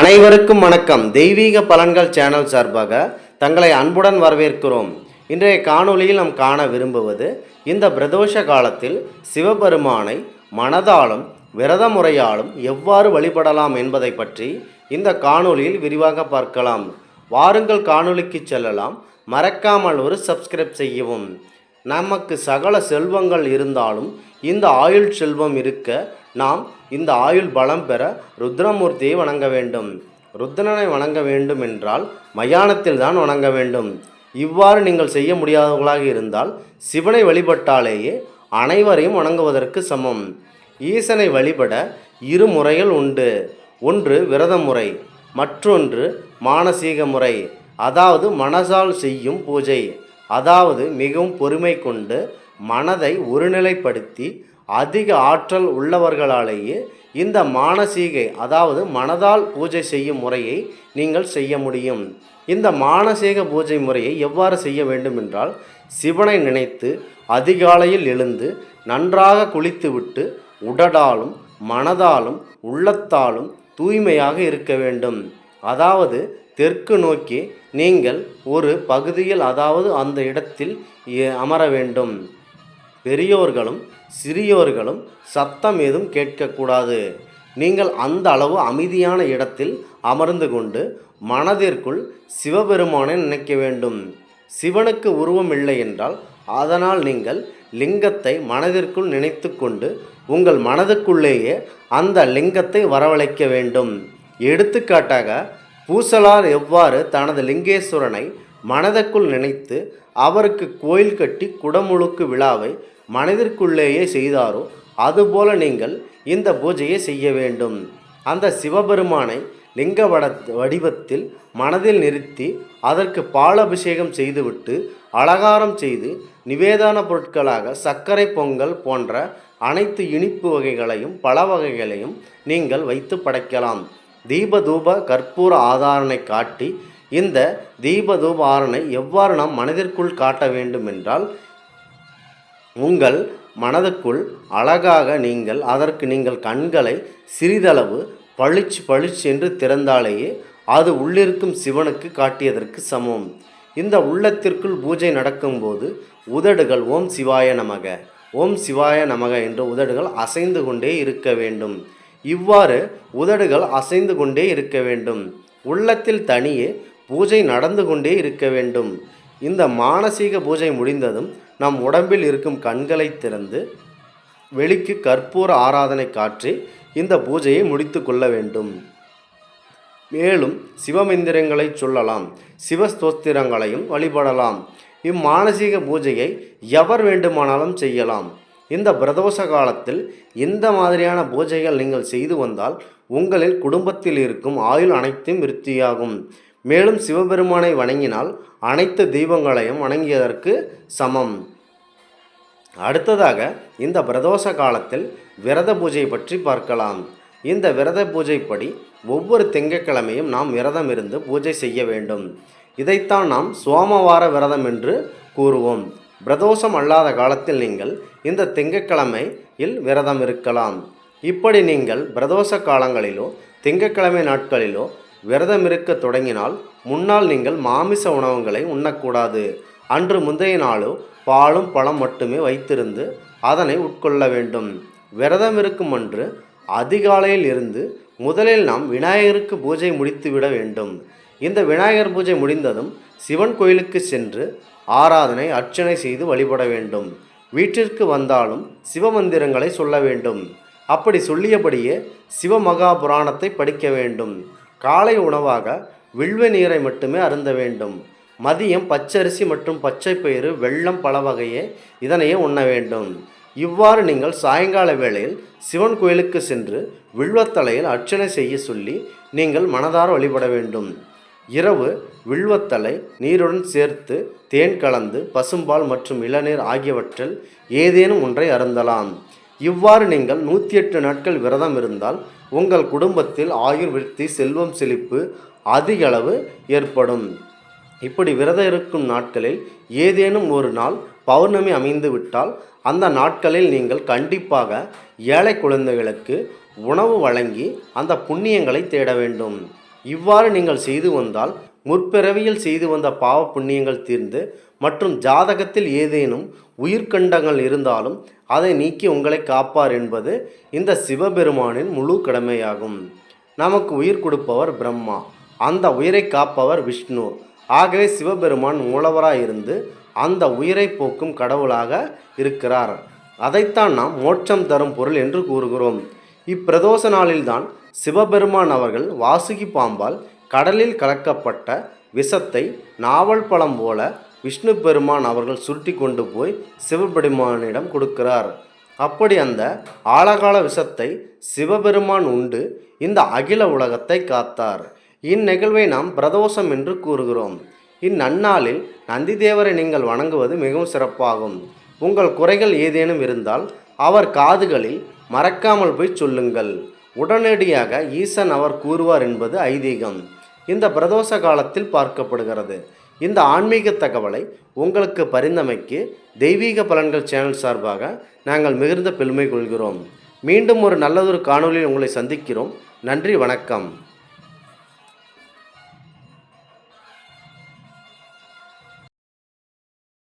அனைவருக்கும் வணக்கம். தெய்வீக பலன்கள் சேனல் சார்பாக தங்களை அன்புடன் வரவேற்கிறோம். இன்றைய காணொளியில் நாம் காண விரும்புவது இந்த பிரதோஷ காலத்தில் சிவபெருமானை மனதாலும் விரத முறையாலும் எவ்வாறு வழிபடலாம் என்பதை பற்றி இந்த காணொளியில் விரிவாக பார்க்கலாம். வாருங்கள் காணொளிக்கு செல்லலாம். மறக்காமல் ஒரு சப்ஸ்கிரைப் செய்யவும். நமக்கு சகல செல்வங்கள் இருந்தாலும் இந்த ஆயுள் செல்வம் இருக்க நாம் இந்த ஆயுள் பலம் பெற ருத்ரமூர்த்தியை வணங்க வேண்டும். ருத்ரனை வணங்க வேண்டும் என்றால் மயானத்தில் தான் வணங்க வேண்டும். இவ்வாறு நீங்கள் செய்ய முடியாதவர்களாக இருந்தால் சிவனை வழிபட்டாலேயே அனைவரையும் வணங்குவதற்கு சமம். ஈசனை வழிபட இரு முறைகள் உண்டு. ஒன்று விரத முறை மற்றொன்று மானசீக முறை அதாவது மனசால் செய்யும் பூஜை. அதாவது மிகவும் பொறுமை கொண்டு மனதை ஒருநிலைப்படுத்தி அதிக ஆற்றல் உள்ளவர்களாலேயே இந்த மானசீகை அதாவது மனதால் பூஜை செய்யும் முறையை நீங்கள் செய்ய முடியும். இந்த மானசீக பூஜை முறையை எவ்வாறு செய்ய வேண்டும் என்றால் சிவனை நினைத்து அதிகாலையில் எழுந்து நன்றாக குளித்துவிட்டு உடலாலும் மனதாலும் உள்ளத்தாலும் தூய்மையாக இருக்க வேண்டும். அதாவது தெற்கு நோக்கி நீங்கள் ஒரு பகுதியில் அதாவது அந்த இடத்தில் அமர வேண்டும். பெரியோர்களும் சிறியோர்களும் சத்தம் ஏதும் கேட்கக்கூடாது. நீங்கள் அந்த அளவு அமைதியான இடத்தில் அமர்ந்து கொண்டு மனதிற்குள் சிவபெருமானை நினைக்க வேண்டும். சிவனுக்கு உருவம் இல்லை என்றால் அதனால் நீங்கள் லிங்கத்தை மனதிற்குள் நினைத்து கொண்டு உங்கள் மனதுக்குள்ளேயே அந்த லிங்கத்தை வரவழைக்க வேண்டும். எடுத்துக்காட்டாக பூசலார் எவ்வாறு தனது லிங்கேஸ்வரனை மனதுக்குள் நினைத்து அவருக்கு கோயில் கட்டி குடமுழுக்கு விழாவை மனதிற்குள்ளேயே செய்தாரோ அதுபோல நீங்கள் இந்த பூஜையை செய்ய வேண்டும். அந்த சிவபெருமானை லிங்க வட வடிவத்தில் மனதில் நிறுத்தி அதற்கு பாலபிஷேகம் செய்துவிட்டு அலங்காரம் செய்து நிவேதான பொருட்களாக சர்க்கரை பொங்கல் போன்ற அனைத்து இனிப்பு வகைகளையும் பல வகைகளையும் நீங்கள் வைத்து படைக்கலாம். தீபதூப கற்பூர ஆதாரனை காட்டி இந்த தீபதூப ஆரணை எவ்வாறு நாம் மனதிற்குள் காட்ட வேண்டும் என்றால் உங்கள் மனதுக்குள் அழகாக நீங்கள் அதற்கு நீங்கள் கண்களை சிறிதளவு பளிச்சு பளிச்சு என்று திறந்தாலேயே அது உள்ளிருக்கும் சிவனுக்கு காட்டியதற்கு சமம். இந்த உள்ளத்திற்குள் பூஜை நடக்கும்போது உதடுகள் ஓம் சிவாய நமக ஓம் சிவாய நமக என்ற உதடுகள் அசைந்து கொண்டே இருக்க வேண்டும். இவ்வாறு உதடுகள் அசைந்து கொண்டே இருக்க வேண்டும். உள்ளத்தில் தனியே பூஜை நடந்து கொண்டே இருக்க வேண்டும். இந்த மானசீக பூஜை முடிந்ததும் நம் உடம்பில் இருக்கும் கண்களை திறந்து வெளிக்கு கற்பூர ஆராதனை காற்றி இந்த பூஜையை முடித்து கொள்ள வேண்டும். மேலும் சிவமந்திரங்களை சொல்லலாம். சிவஸ்தோத்திரங்களையும் வழிபடலாம். இம்மானசீக பூஜையை எவர் வேண்டுமானாலும் செய்யலாம். இந்த பிரதோஷ காலத்தில் இந்த மாதிரியான பூஜைகள் நீங்கள் செய்து வந்தால் உங்களில் குடும்பத்தில் இருக்கும் ஆயுள் அனைத்தும் விருத்தியாகும். மேலும் சிவபெருமானை வணங்கினால் அனைத்து தெய்வங்களையும் வணங்கியதற்கு சமம். அடுத்ததாக இந்த பிரதோஷ காலத்தில் விரத பூஜை பற்றி பார்க்கலாம். இந்த விரத பூஜைப்படி ஒவ்வொரு திங்கட்கிழமையும் நாம் விரதம் இருந்து பூஜை செய்ய வேண்டும். இதைத்தான் நாம் சோமவார விரதம் என்று கூறுவோம். பிரதோஷம் அல்லாத காலத்தில் நீங்கள் இந்த திங்கட்கிழமையில் விரதம் இருக்கலாம். இப்படி நீங்கள் பிரதோஷ காலங்களிலோ திங்கட்கிழமை நாட்களிலோ விரதம் இருக்க தொடங்கினால் முன்னால் நீங்கள் மாமிச உணவுகளை உண்ணக்கூடாது. அன்று முந்தைய நாளோ பாலும் பழம் மட்டுமே வைத்திருந்து அதனை உட்கொள்ள வேண்டும். விரதம் இருக்கும் அன்று அதிகாலையில் இருந்து முதலில் நாம் விநாயகருக்கு பூஜை முடித்துவிட வேண்டும். இந்த விநாயகர் பூஜை முடிந்ததும் சிவன் கோயிலுக்கு சென்று ஆராதனை அர்ச்சனை செய்து வழிபட வேண்டும். வீட்டிற்கு வந்தாலும் சிவமந்திரங்களை சொல்ல வேண்டும். அப்படி சொல்லியபடியே சிவமகா புராணத்தை படிக்க வேண்டும். காலை உணவாக வில்வ நீரை மட்டுமே அருந்த வேண்டும். மதியம் பச்சரிசி மற்றும் பச்சை பயிறு வெள்ளம் பல வகையே இதனையே உண்ண வேண்டும். இவ்வாறு நீங்கள் சாயங்கால வேளையில் சிவன் கோயிலுக்கு சென்று வில்வத்தலையில் அர்ச்சனை செய்ய சொல்லி நீங்கள் மனதார வழிபட வேண்டும். இரவு வில்வத்தலை நீருடன் சேர்த்து தேன் கலந்து பசும்பால் மற்றும் இளநீர் ஆகியவற்றில் ஏதேனும் ஒன்றை அருந்தலாம். இவ்வாறு நீங்கள் நூற்றி எட்டு நாட்கள் விரதம் இருந்தால் உங்கள் குடும்பத்தில் ஆயுர் விருத்தி செல்வம் செழிப்பு அதிக அளவு ஏற்படும். இப்படி விரதம் இருக்கும் நாட்களில் ஏதேனும் ஒரு நாள் பௌர்ணமி அமைந்து விட்டால் அந்த நாட்களில் நீங்கள் கண்டிப்பாக ஏழை குழந்தைகளுக்கு உணவு வழங்கி அந்த புண்ணியங்களை தேட வேண்டும். இவ்வாறு நீங்கள் செய்து வந்தால் முற்பிறவியில் செய்து வந்த பாவ புண்ணியங்கள் தீர்ந்து மற்றும் ஜாதகத்தில் ஏதேனும் உயிர்கண்டங்கள் இருந்தாலும் அதை நீக்கி உங்களை காப்பார் என்பது இந்த சிவபெருமானின் முழு கடமையாகும். நமக்கு உயிர் கொடுப்பவர் பிரம்மா. அந்த உயிரை காப்பவர் விஷ்ணு. ஆகவே சிவபெருமான் மூலவராக இருந்து அந்த உயிரை போக்கும் கடவுளாக இருக்கிறார். அதைத்தான் நாம் மோட்சம் தரும் பொருள் என்று கூறுகிறோம். இப்பிரதோஷ நாளில்தான் சிவபெருமான் அவர்கள் வாசுகி பாம்பால் கடலில் கலக்கப்பட்ட விஷத்தை நாவல் பழம் போல விஷ்ணு பெருமான் அவர்கள் சுருட்டி கொண்டு போய் சிவபெருமானிடம் கொடுக்கிறார். அப்படி அந்த ஆழகால விஷத்தை சிவபெருமான் உண்டு. இந்த அகில உலகத்தை காத்தார். இந்நிகழ்வை நாம் பிரதோஷம் என்று கூறுகிறோம். இந்நன்னாளில் நந்திதேவரை நீங்கள் வணங்குவது மிகவும் சிறப்பாகும். உங்கள் குறைகள் ஏதேனும் இருந்தால் அவர் காதுகளில் மறக்காமல் போய் சொல்லுங்கள். உடனடியாக ஈசன் அவர் கூறுவார் என்பது ஐதீகம். இந்த பிரதோஷ காலத்தில் பார்க்கப்படுகிறது. இந்த ஆன்மீக தகவலை உங்களுக்கு பரிந்தமைக்கு தெய்வீக பலன்கள் சேனல் சார்பாக நாங்கள் மிகுந்த பெருமை கொள்கிறோம். மீண்டும் ஒரு நல்லதொரு காணொளியில் உங்களை சந்திக்கிறோம். நன்றி வணக்கம்.